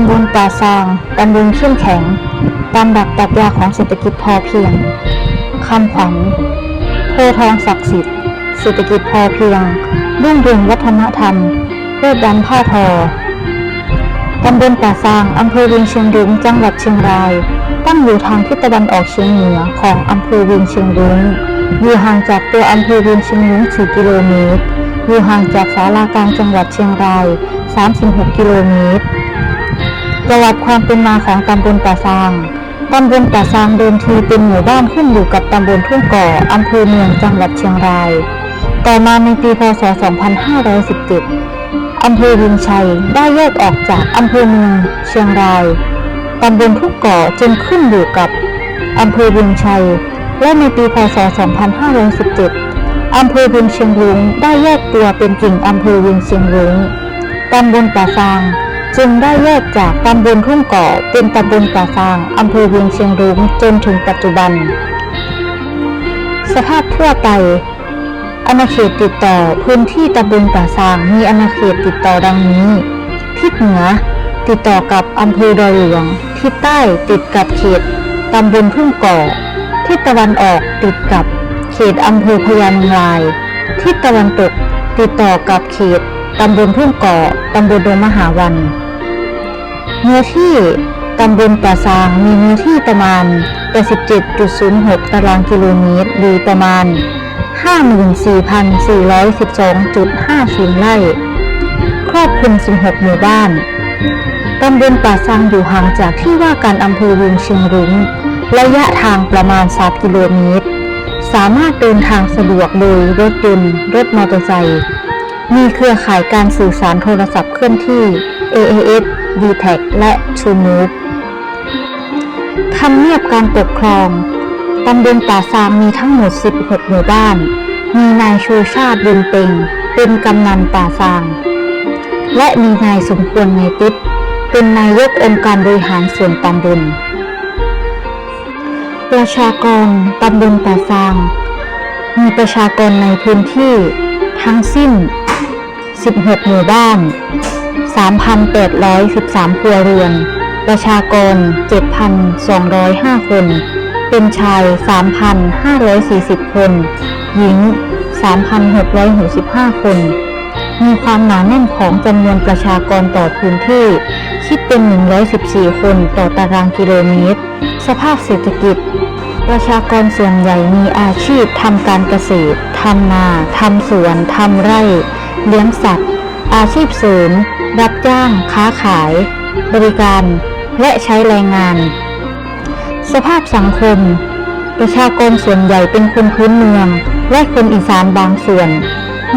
ำบลป่าซางตำบลเข้มแข็ง ตามหลักปรัชญาของเศรษฐกิจพอเพียง คำขวัญโพทองศักดิ์สิทธิ์ เศรษฐกิจพอเพียง รุ่งเรืองวัฒนธรรมเลิศดันผ้าทอตำบลป่าซางอำเภอเวียงเชียงรุ้งจังหวัดเชียงราย ตั้งอยู่ทางทิศตะวันออกเฉียงเหนือของอำเภอเวียงเชียงรุ้งอยู่ห่างจากตัวอำเภอเวียงเชียงรุ้ง 4 กิโลเมตร อยู่ห่างจากศาลากลางจังหวัดเชียงราย 36 กิโลเมตร ประวัติความเป็นมาของตำบลป่าซางตำบลป่าซางเดิมทีเป็นหมู่บ้านขึ้นอยู่กับตำบลทุ่งก่ออำเภอเมืองจังหวัดเชียงราย ต่อมาในปีพศ 2517 อำเภอวินชัยได้แยกออกจากอำเภอเมืองเชียงราย ตำบลทุ่งก่อจึงขึ้นอยู่กับอำเภอวินชัย และในปีพศ 2517 อำเภอวียงเชียงรุ้งได้แยกตัวเป็นกิ่งอำเภอวียงเชียงรุ้ง ตำบลป่าซาง จึงได้แยกจากตำบลทุ่งก่อเป็นตำบลป่าซางอำเภอเวียงเชียงรุ้งจนถึงปัจจุบัน สภาพทั่วไปอาณาเขตติดต่อพื้นที่ตำบลป่าซางมีอาณาเขตติดต่อดังนี้ ทิศเหนือติดต่อกับอำเภอดอยหลวง ทิศใต้ติดกับเขตตำบลทุ่งก่อ ทิศตะวันออกติดกับเขตอำเภอพญานลาย ทิศตะวันตกติดต่อกับเขตตำบลทุ่งก่อตำบลดงมหาวัน เนื้อที่ตำบลป่าซางมีเนื้อที่ประมาณ 87.06 ตารางกิโลเมตร หรือประมาณ 54,412.50 ไร่ ครอบคลุม 16 หมู่บ้าน ตำบลป่าซางอยู่ห่างจากที่ว่าการอำเภอเวียงเชียงรุ้งระยะทางประมาณ 3 กิโลเมตร สามารถเดินทางสะดวกโดยรถยนต์รถมอเตอร์ไซค์ มีเครือข่ายการสื่อสารโทรศัพท์เคลื่อนที่ AAS d t a c และ TrueMove ทำเนียบการปกครองตำบลป่าซางมีทั้งหมด 16 หมู่บ้าน มีนายชูชาติบุญเต็งเป็นกำนันป่าซาง และมีนายสมควรไงติ๊บเป็นนายกองค์การบริหารส่วนตำบล ประชากรตำบลป่าซาง มีประชากรในพื้นที่ทั้งสิ้น 16 หมู่บ้าน 3,813 ครัวเรือน ประชากร 7,205 คน เป็นชาย 3,540 คน หญิง 3,665 คน มีความหนาแน่นของจำนวนประชากรต่อพื้นที่ คิดเป็น 114 คนต่อตารางกิโลเมตร สภาพเศรษฐกิจประชากรส่วนใหญ่มีอาชีพทำการเกษตร ทำนา ทำสวน ทำไร่ เลี้ยงสัตว์ อาชีพเสริม รับจ้าง ค้าขาย บริการ และใช้แรงงาน สภาพสังคม ประชากรส่วนใหญ่เป็นคนพื้นเมือง และคนอีสานบางส่วน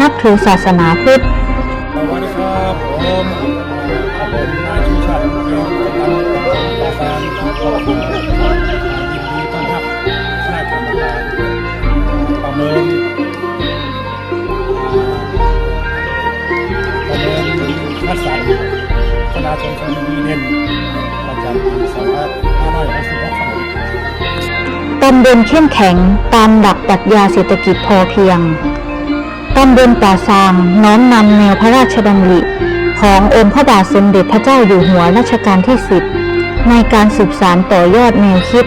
นับถือศาสนาพุทธสวัสดีครับผมผมนายชูชัยเกียวกำลังตำบลป่าซางครับผมยินดีต้อน คณะชมรมดีเด่นประจำปี2566ครับตำบลเข้มแข็งตามหลักปรัชญาเศรษฐกิจพอเพียงตำบลป่าซางน้อมนำแนวพระราชดำริ ขององค์พระบาทสมเด็จพระเจ้าอยู่หัวรัชกาลที่สิบในการสืบสานต่อยอดแนวคิด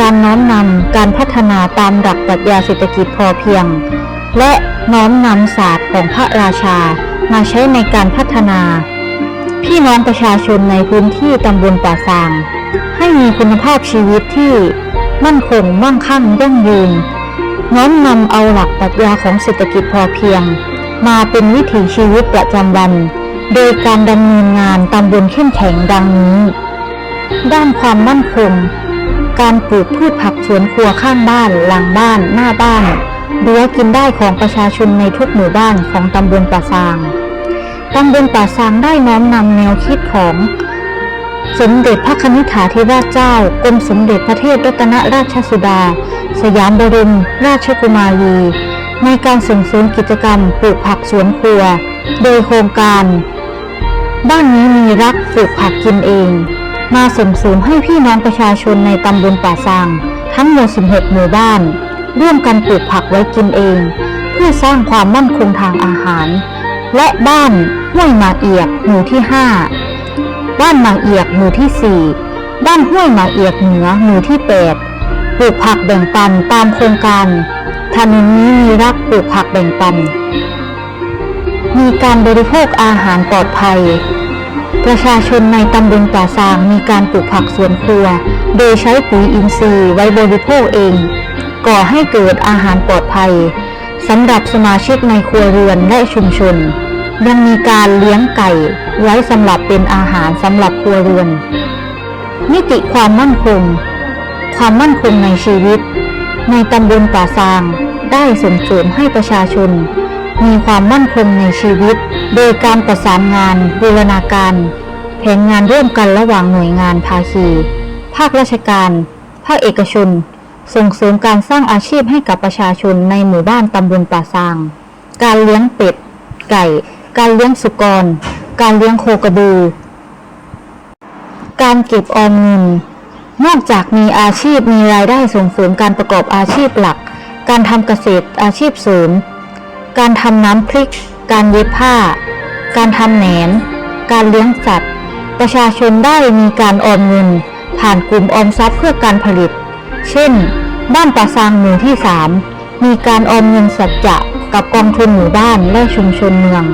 การน้อมนำการพัฒนาตามหลักปรัชญาเศรษฐกิจพอเพียง และน้อมนำศาสตร์ของพระราชา มาใช้ในการพัฒนา พี่น้องประชาชนในพื้นที่ตำบลป่าซาง ให้มีคุณภาพชีวิตที่มั่นคงมั่งคั่งยั่งยืน น้อมนำเอาหลักปรัชญาของเศรษฐกิจพอเพียง มาเป็นวิถีชีวิตประจำวัน โดยการดำเนินงานตำบลเข้มแข็งดังนี้ ด้านความมั่นคง การปลูกพืชผักสวนครัวข้างบ้าน หลังบ้าน หน้าบ้านรั้วกินได้ของประชาชนในทุกหมู่บ้านของตำบลป่าซาง ตำบลป่าซางได้น้อมนำแนวคิดของ สมเด็จพระนิธิถาธิราชเจ้ากรมสมเด็จพระเทพรัตนราชสุดา สยามบรมราชกุมารี ในการส่งเสริมกิจกรรมปลูกผักสวนครัว โดยโครงการ บ้านนี้มีรักปลูกผักกินเอง มาส่งเสริมให้พี่น้องประชาชนในตำบลป่าซางทั้งหมด16 หมู่บ้าน ร่วมกันปลูกผักไว้กินเอง เพื่อสร้างความมั่นคงทางอาหาร และบ้านห้วยหมากเอียกหมู่ที่ 5 บ้านหมากเอียกหมู่ที่ 4 บ้านห้วยหมากเอียกเหนือหมู่ที่ 8 ปลูกผักแบ่งปันตามโครงการถนนนี้มีรักปลูกผักแบ่งปัน มีการบริโภคอาหารปลอดภัย ประชาชนในตำบลป่าซางมีการปลูกผักสวนครัว โดยใช้ปุ๋ยอินทรีย์ไว้บริโภคเอง ก่อให้เกิดอาหารปลอดภัยสำหรับสมาชิกในครัวเรือนและชุมชน ยังมีการเลี้ยงไก่ไว้สำหรับเป็นอาหารสำหรับครัวเรือน มิติความมั่นคง ความมั่นคงในชีวิต ในตำบลป่าซางได้ส่งเสริมให้ประชาชน มีความมั่นคงในชีวิต โดยการประสานงานบูรณาการ แผนงานร่วมกันระหว่างหน่วยงานภาคี ภาคราชการ ภาคเอกชน ส่งเสริมการสร้างอาชีพให้กับประชาชนในหมู่บ้านตำบลป่าซาง การเลี้ยงเป็ด ไก่ การเลี้ยงสุกร การเลี้ยงโคกระบือ การเก็บออมเงิน นอกจากมีอาชีพมีรายได้ส่งเสริมการประกอบอาชีพหลัก การทำเกษตรอาชีพเสริม การทำน้ำพริก การเย็บผ้า การทำแหนม การเลี้ยงสัตว์ ประชาชนได้มีการออมเงิน ผ่านกลุ่มออมทรัพย์เพื่อการผลิต เช่น บ้านป่าซางหมู่ที่ 3 มีการออมเงินสัจจะกับกองทุนหมู่บ้านและชุมชนเมือง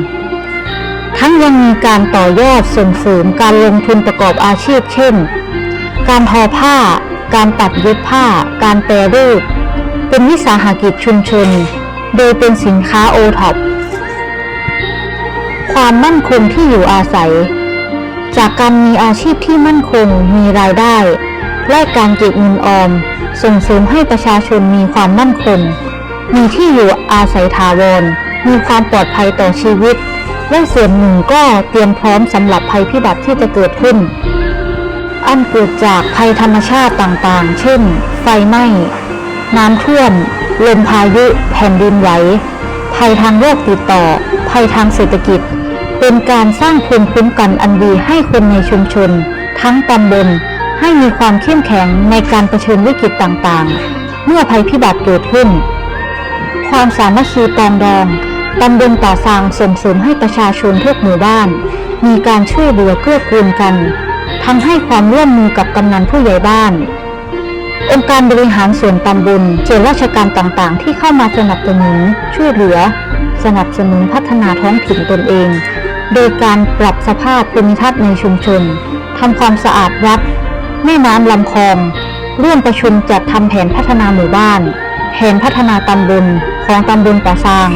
ทั้งยังมีการต่อยอดส่งเสริมการลงทุนประกอบอาชีพเช่น การทอผ้า การตัดเย็บผ้า การแปรรูป เป็นวิสาหกิจชุมชน โดยเป็นสินค้าโอท็อปความมั่นคงที่อยู่อาศัย จากการมีอาชีพที่มั่นคงมีรายได้ และการเก็บเงินออม ส่งเสริมให้ประชาชนมีความมั่นคง มีที่อยู่อาศัยถาวรมีความปลอดภัยต่อชีวิต และส่วนหนึ่งก็เตรียมพร้อมสำหรับภัยพิบัติที่จะเกิดขึ้น อันเกิดจากภัยธรรมชาติต่างๆ เช่น ไฟไหม้ น้ำท่วม ลมพายุ แผ่นดินไหว ภัยทางโรคติดต่อ ภัยทางเศรษฐกิจ เป็นการสร้างภูมิคุ้มกันอันดีให้คนในชุมชน ทั้งตำบลให้มีความเข้มแข็งในการเผชิญวิกฤตต่างๆ เมื่อภัยพิบัติเกิดขึ้น ความสามัคคีปรองดอง ตำบลป่าซางส่งเสริมให้ประชาชนทุกหมู่บ้าน มีการช่วยเหลือเกื้อกูลกันทำให้ความร่วมมือกับกำนันผู้ใหญ่บ้าน องค์การบริหารส่วนตำบลส่วนราชการต่างๆ ที่เข้ามาสนับสนุนช่วยเหลือ สนับสนุนพัฒนาท้องถิ่นตนเอง โดยการปรับสภาพภูมิทัศน์ในชุมชนทำความสะอาดวัดแม่น้ำลำคลองร่วมประชุมจัดทำแผนพัฒนาหมู่บ้าน แผนพัฒนาตำบลของตำบลป่าซาง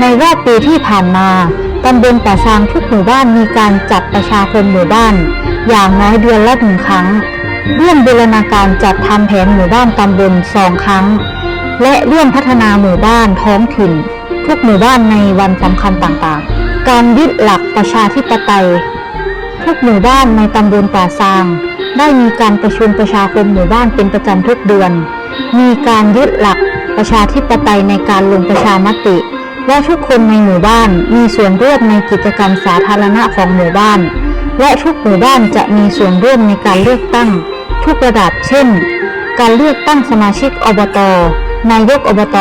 ในรอบปีที่ผ่านมาตำบลป่าซางทุกหมู่บ้านมีการจัดประชาคมหมู่บ้าน อย่างน้อยเดือนละหนึ่งครั้ง ร่วมบูรณาการจัดทำแผนหมู่บ้านตำบลสองครั้ง และร่วมพัฒนาหมู่บ้านท้องถิ่น ทุกหมู่บ้านในวันสำคัญต่างๆ การยึดหลักประชาธิปไตย ทุกหมู่บ้านในตำบลป่าซาง ได้มีการประชุมประชาคมหมู่บ้านเป็นประจำทุกเดือน มีการยึดหลักประชาธิปไตยในการลงประชามติ และทุกคนในหมู่บ้านมีส่วนร่วมในกิจกรรมสาธารณะของหมู่บ้าน และทุกหมู่บ้านจะมีส่วนร่วมในการเลือกตั้ง ทุกระดับเช่น การเลือกตั้งสมาชิกอบต นายกอบต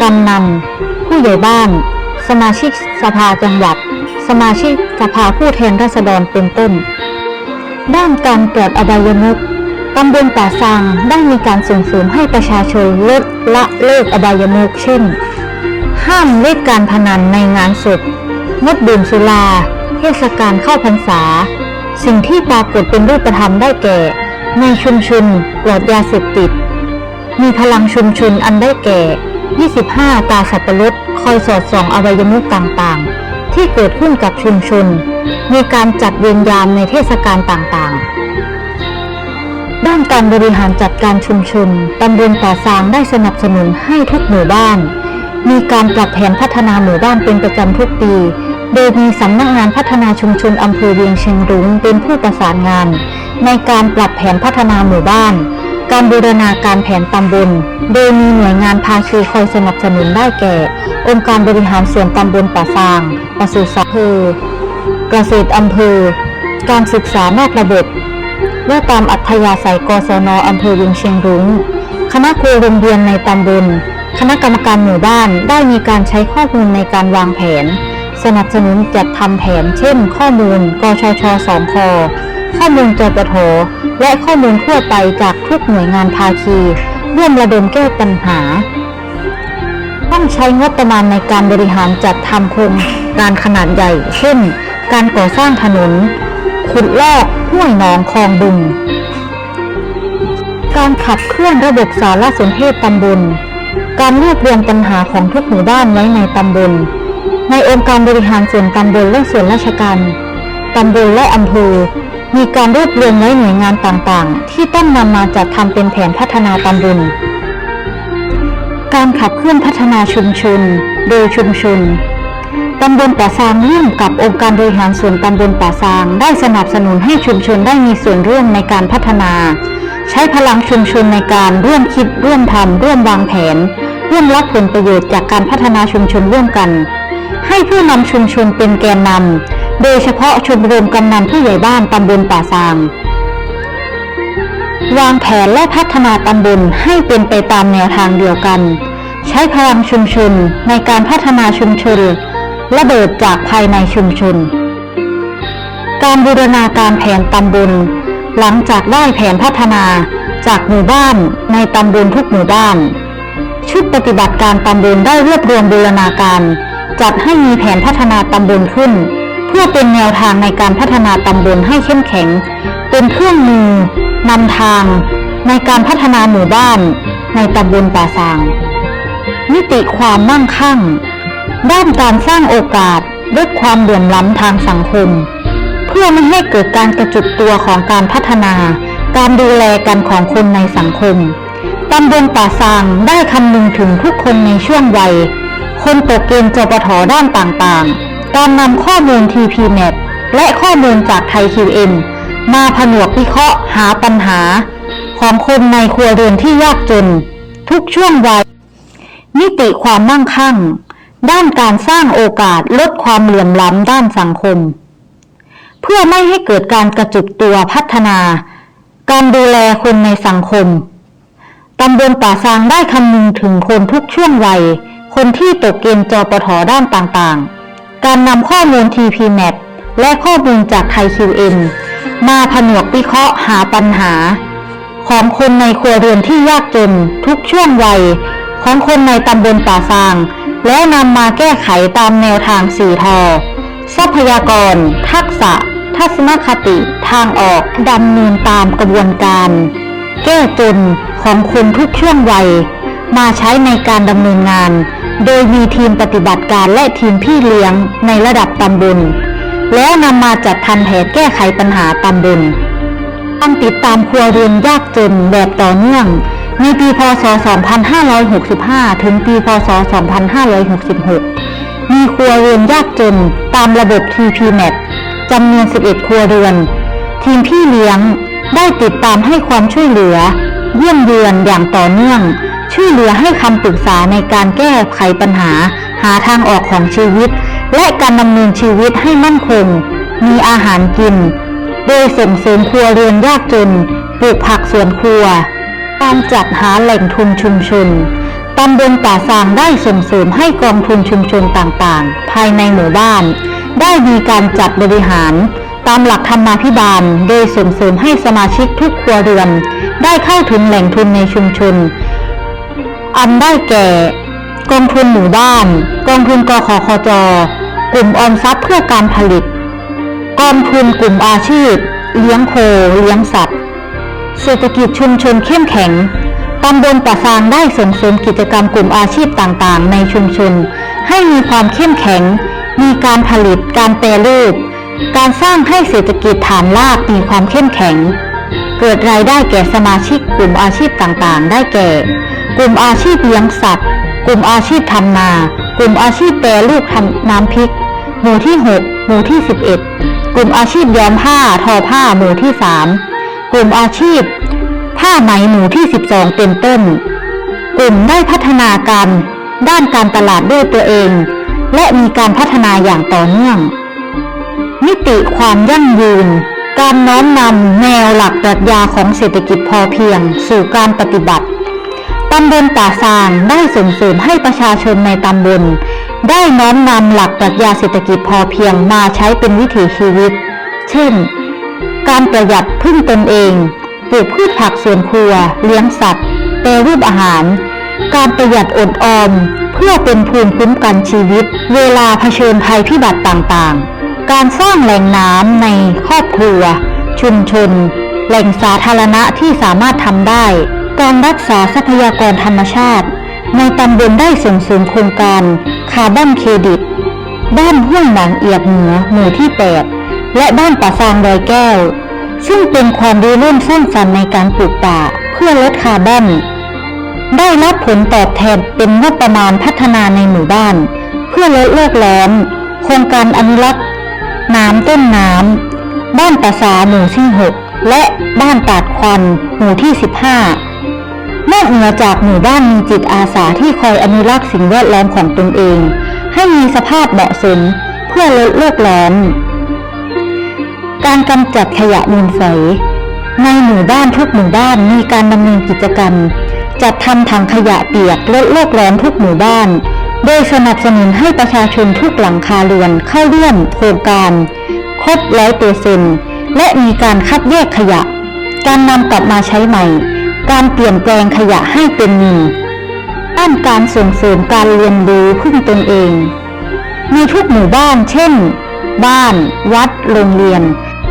กำนันผู้ใหญ่บ้าน สมาชิกสภาจังหวัด สมาชิกสภาผู้แทนราษฎรเป็นต้น ด้านการตรวจอบายมุขตำบลป่าซางได้มีการส่งเสริมให้ประชาชนลดละเลิกอบายมุขเช่น ห้ามเล่นการพนันในงานศพงดดื่มสุราเทศกาลเข้าพรรษา สิ่งที่ปรากฏเป็นรูปธรรมได้แก่ ในชุมชนปลอดยาเสพติด มีพลังชุมชนอันได้แก่ 25 ตาสับปะรดคอยสอดส่องอวัยมุขต่างๆ ที่เกิดขึ้นกับชุมชน มีการจัดเวรยามในเทศกาลต่างๆด้านการบริหารจัดการชุมชน ตำบลป่าซางได้สนับสนุนให้ทุกหมู่บ้าน มีการปรับแผนพัฒนาหมู่บ้านเป็นประจำทุกปี โดยมีสำนักงานพัฒนาชุมชนอำเภอเวียงเชียงรุ้งเป็นผู้ประสานงาน ในการปรับแผนพัฒนาหมู่บ้าน การบูรณาการแผนตำบล โดยมีหน่วยงานภาคีคอยสนับสนุนได้แก่ องค์การบริหารส่วนตำบลป่าซางปศุสัตว์อำเภอเกษตรอำเภอ การศึกษานอกระบบและตามอัธยาศัยกศนอำเภอเวียงเชียงรุ้งคณะครูโรงเรียนในตำบล คณะกรรมการหมู่บ้านได้มีการใช้ข้อมูลในการวางแผน สนับสนุนจัดทำแผน เช่น ข้อมูล กชชสองคข้อมูลจปทและข้อมูลทั่วไปจากทุกหน่วยงานภาคี ร่วมระดมแก้ปัญหา ต้องใช้งบประมาณในการบริหารจัดทำโครงการขนาดใหญ่ เช่น การก่อสร้างถนน ขุดลอกห้วยหนองคลองบึง การขับเคลื่อนระบบสารสนเทศตำบล การรวบรวมปัญหาของทุกหมู่บ้านไว้ในตำบล ในองค์การบริหารส่วนตำบลและส่วนราชการตำบลและอำเภอ มีการรวบรวมไว้หน่วยงานต่างๆ ที่ต้องนำมาจัดทำเป็นแผนพัฒนาตำบล การขับเคลื่อนพัฒนาชุมชน โดยชุมชนตำบลป่าซางร่วมกับองค์การบริหารส่วนตำบลป่าซาง ได้สนับสนุนให้ชุมชนได้มีส่วนร่วมในการพัฒนา ใช้พลังชุมชนในการร่วมคิดร่วมทำร่วมวางแผน ร่วมรับผลประโยชน์จากการพัฒนาชุมชนร่วมกัน ให้ผู้นำชุมชนเป็นแกนนำโดยเฉพาะชมรมกำนันผู้ใหญ่บ้านตำบลป่าซาง วางแผนและพัฒนาตำบลให้เป็นไปตามแนวทางเดียวกัน ใช้พลังชุมชนในการพัฒนาชุมชนระเบิดจากภายในชุมชน การบูรณาการแผนตำบล หลังจากได้แผนพัฒนาจากหมู่บ้านในตำบลทุกหมู่บ้าน ชุดปฏิบัติการตำบลได้รวบรวมบูรณาการ จัดให้มีแผนพัฒนาตำบลขึ้น เพื่อเป็นแนวทางในการพัฒนาตำบลให้เข้มแข็ง เป็นเครื่องมือนำทาง ในการพัฒนาหมู่บ้าน ในตำบลป่าซางมิติความมั่งคั่ง ด้านการสร้างโอกาสลดความเหลื่อมล้ำทางสังคม เพื่อไม่ให้เกิดการกระจุกตัวของการพัฒนา การดูแลกันของคนในสังคม ตำบลป่าซางได้คำนึงถึงทุกคนในช่วงวัย คนตกเกณฑ์จปทด้านต่างๆ การนำข้อมูล TPNet และข้อมูลจากไทย QM มาผนวกวิเคราะห์หาปัญหา ของคนในครัวเรือนที่ยากจน ทุกช่วงวัย มิติความมั่งคั่ง ด้านการสร้างโอกาสลดความเหลื่อมล้ำด้านสังคม เพื่อไม่ให้เกิดการกระจุกตัวพัฒนา การดูแลคนในสังคม ตำบลป่าซางได้คำนึงถึงคนทุกช่วงวัย คนที่ตกเกณฑ์จอปทด้านต่างๆ การนำข้อมูล TPNet และข้อมูลจากไทย QM มาผนวกวิเคราะห์หาปัญหา ของคนในครัวเรือนที่ยากจนทุกช่วงวัย ของคนในตำบลป่าซาง แล้วนำมาแก้ไขตามแนวทางสี่ทอทรัพยากร ทักษะ ทัศนคติ ทางออกดำเนินตามกระบวนการ แก้จนของคนทุกช่วงวัย มาใช้ในการดำเนินงาน โดยมีทีมปฏิบัติการและทีมพี่เลี้ยงในระดับตำบล แล้วนำมาจัดทำแผนแก้ไขปัญหาตำบลการติดตามครัวเรือนยากจนแบบต่อเนื่อง ในปีพศ 2565 ถึงปีพศ 2566 มีครัวเรือนยากจนตามระบบ TPNet จำนวน 11 ครัวเรือน ทีมพี่เลี้ยง ได้ติดตามให้ความช่วยเหลือ เยี่ยมเยือนอย่างต่อเนื่อง ช่วยเหลือให้คำปรึกษาในการแก้ไขปัญหา หาทางออกของชีวิต และการดำเนินชีวิตให้มั่นคง มีอาหารกิน โดยส่งเสริมครัวเรือนยากจนปลูกผักสวนครัว การจัดหาแหล่งทุนชุมชนตำบลป่าซางได้ส่งเสริมให้กองทุนชุมชนต่างๆ ภายในหมู่บ้าน ได้มีการจัดบริหาร ตามหลักธรรมาภิบาลโดยส่งเสริมให้สมาชิกทุกครัวเรือน ได้เข้าถึงแหล่งทุนในชุมชน อันได้แก่ กองทุนหมู่บ้าน กองทุนกขคจ กลุ่มออมทรัพย์เพื่อการผลิต กองทุนกลุ่มอาชีพ เลี้ยงโค เลี้ยงสัตว์ เศรษฐกิจชุมชนเข้มแข็งตำบลป่าซางได้ส่งเสริมกิจกรรมกลุ่มอาชีพต่างๆ ในชุมชน ให้มีความเข้มแข็ง มีการผลิตการแปรรูป การสร้างให้เศรษฐกิจฐานรากมีความเข้มแข็ง เกิดรายได้แก่สมาชิกกลุ่มอาชีพต่างๆ ได้แก่ กลุ่มอาชีพเลี้ยงสัตว์ กลุ่มอาชีพทำนา กลุ่มอาชีพแปรรูปทำน้ำพริก หมู่ที่ 6 หมู่ที่ 11 กลุ่มอาชีพย้อมผ้าทอผ้าหมู่ที่ 3 กลุ่มอาชีพ ผ้าไหมหมู่ที่ 12 เป็นต้น กลุ่มได้พัฒนาการด้านการตลาดด้วยตัวเอง และมีการพัฒนาอย่างต่อเนื่อง มิติความยั่งยืน การน้อมนำแนวหลักปรัชญาของเศรษฐกิจพอเพียง สู่การปฏิบัติตำบลป่าซางได้ส่งเสริมให้ประชาชนในตำบล ได้น้อมนำหลักปรัชญาเศรษฐกิจพอเพียงมาใช้เป็นวิถีชีวิต เช่น การประหยัดพึ่งตนเอง ปลูกพืชผักสวนครัว เลี้ยงสัตว์แปรรูปอาหาร การประหยัดอดออม เพื่อเป็นภูมิคุ้มกันชีวิต เวลาเผชิญภัยพิบัติต่างๆ การสร้างแหล่งน้ำในครอบครัว ชุมชน แหล่งสาธารณะที่สามารถทำได้ การรักษาทรัพยากรธรรมชาติ ในตำบลได้ส่งเสริมโครงการคาร์บอนเครดิต บ้านห้วยหนางเอียดเหนือหมู่ที่ 8 และบ้านป่าซางดอยแก้ว ซึ่งเป็นความริเริ่มสร้างสรรค์ในการปลูกป่าเพื่อลดคาร์บอนได้รับผลตอบแทนเป็นงบประมาณพัฒนาในหมู่บ้าน เพื่อลดโลกร้อนโครงการอนุรักษ์ น้ำต้นน้ำ บ้านป่าสาหมู่ที่ 6 และบ้านตาดควันหมู่ที่ 15 นอกเหนือจากหมู่บ้านมีจิตอาสาที่คอยอนุรักษ์สิ่งแวดล้อมของตนเอง ให้มีสภาพเหมาะสมเพื่อลดโลกร้อน การกำจัดขยะมูลฝอยในหมู่บ้านทุกหมู่บ้านมีการดำเนินกิจกรรม จัดทำถังขยะเปียกลดโลกร้อนทุกหมู่บ้าน โดยสนับสนุนให้ประชาชนทุกหลังคาเรือนเข้าร่วมโครงการ ครบร้อยเปอร์เซ็นต์และมีการคัดแยกขยะ การนำกลับมาใช้ใหม่ การเปลี่ยนแปลงขยะให้เป็นเงินด้านการส่งเสริมการเรียนรู้พึ่งตนเอง ในทุกหมู่บ้าน เช่น บ้าน วัด โรงเรียน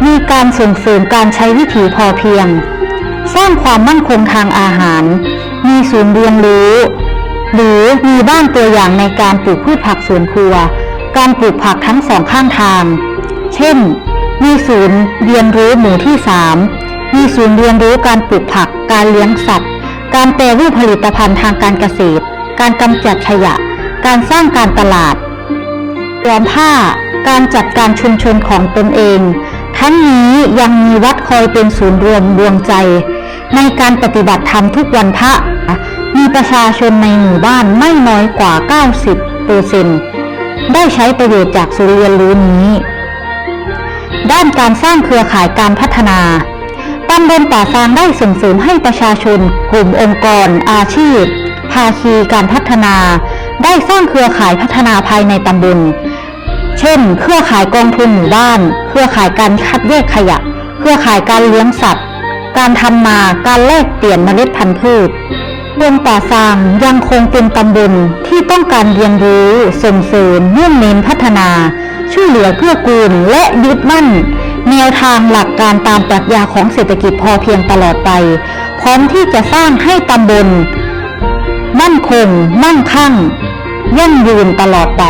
มีการส่งเสริมการใช้วิถีพอเพียง สร้างความมั่นคงทางอาหาร มีศูนย์เรียนรู้ หรือมีบ้านตัวอย่างในการปลูกพืชผักสวนครัว การปลูกผักทั้งสองข้างทาง เช่น มีศูนย์เรียนรู้หมู่ที่ 3 มีศูนย์เรียนรู้การปลูกผัก การเลี้ยงสัตว์ การแปรรูปผลิตภัณฑ์ทางการเกษตร การกำจัดขยะ การสร้างการตลาดย้อมผ้า การจัดการชุมชนของตนเอง ทั้งนี้ยังมีวัดคอยเป็นศูนย์รวมดวงใจ ในการปฏิบัติธรรมทุกวันพระ มีประชาชนในหมู่บ้านไม่น้อยกว่า 90เปอร์เซ็นต์ได้ใช้ประโยชน์จากศูนย์เรียนรู้นี้ ด้านการสร้างเครือข่ายการพัฒนาตำบลป่าซางได้ส่งเสริมให้ประชาชน กลุ่มองค์กร อาชีพ ภาคีการพัฒนา ได้สร้างเครือข่ายพัฒนาภายในตำบล เช่น เครือข่ายกองทุนหมู่บ้าน เครือข่ายการคัดแยกขยะ เครือข่ายการเลี้ยงสัตว์ การทำนา การแลกเปลี่ยนเมล็ดพันธุ์พืช เมืองป่าซางยังคงเป็นตำบลที่ต้องการเรียนรู้ส่งเสริมมุ่งเน้นพัฒนา ช่วยเหลือเพื่อกูลและยึดมั่น แนวทางหลักการตามปรัชญาของเศรษฐกิจพอเพียงตลอดไป พร้อมที่จะสร้างให้ตำบล มั่นคง มั่งคั่ง ยั่งยืนตลอดไป